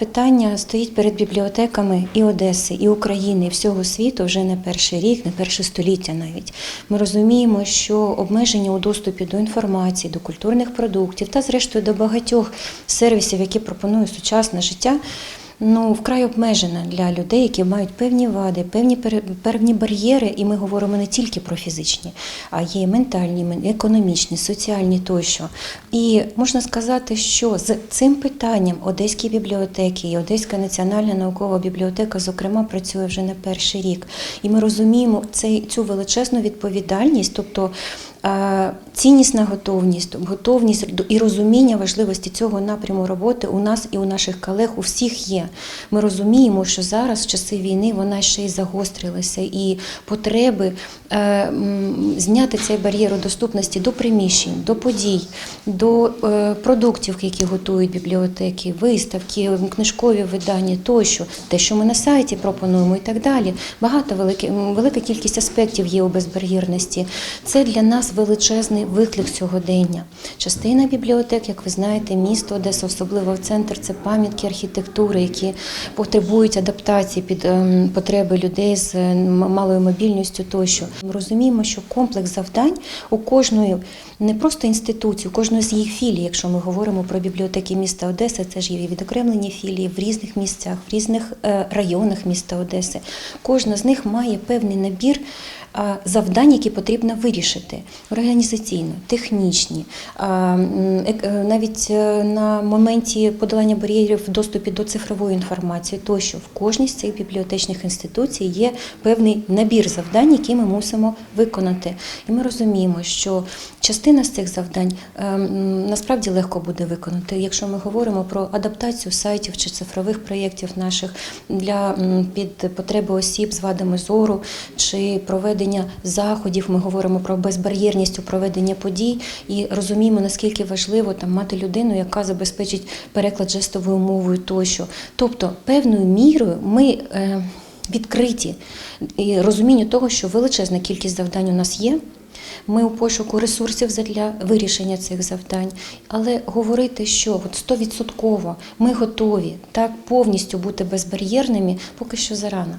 Питання стоїть перед бібліотеками і Одеси, і України, і всього світу вже не перший рік, не перше століття навіть. Ми розуміємо, що обмеження у доступі до інформації, до культурних продуктів та, зрештою, до багатьох сервісів, які пропонує сучасне життя. Ну, вкрай обмежена для людей, які мають певні вади, певні певні бар'єри, і ми говоримо не тільки про фізичні, а є і ментальні, мен- економічні, соціальні тощо. І можна сказати, що з цим питанням Одеські бібліотеки і Одеська національна наукова бібліотека, зокрема, працює вже не перший рік. І ми розуміємо цей, цю величезну відповідальність, тобто ціннісна готовність, готовність і розуміння важливості цього напряму роботи у нас і у наших колег у всіх є. Ми розуміємо, що зараз, в часи війни, вона ще й загострилася, і потреби е, зняти цей бар'єр у доступності до приміщень, до подій, до е, продуктів, які готують бібліотеки, виставки, книжкові видання тощо, те, що ми на сайті пропонуємо, і так далі. Багато велика кількість аспектів є у безбар'єрності. Це для нас величезний виклик сьогодення. Частина бібліотек, як ви знаєте, місто Одеса, особливо в центр, це пам'ятки архітектури, які потребують адаптації під ем, потреби людей з е, малою мобільністю тощо. Ми розуміємо, що комплекс завдань у кожної не просто інституції, у кожної з їх філій, якщо ми говоримо про бібліотеки міста Одеси, це ж є відокремлені філії в різних місцях, в різних е, районах міста Одеси. Кожна з них має певний набір завдань, які потрібно вирішити організаційно, технічні, е, навіть е, на моменті подолання бар'єрів в доступі до цифрової інформації, тощо в кожній з цих бібліотечних інституцій є певний набір завдань, які ми мусимо виконати. І ми розуміємо, що частина з цих завдань е, насправді легко буде виконати, якщо ми говоримо про адаптацію сайтів чи цифрових проєктів наших для під потреби осіб з вадами зору чи проведення заходів. Ми говоримо про безбар'єрність у проведення подій і розуміємо, наскільки важливо там мати людину, яка забезпечить переклад жестовою мовою тощо. Тобто, певною мірою ми. е, Відкриті і розумінню того, що величезна кількість завдань у нас є. Ми у пошуку ресурсів для вирішення цих завдань, але говорити, що от стовідсотково ми готові так повністю бути безбар'єрними, поки що зарано.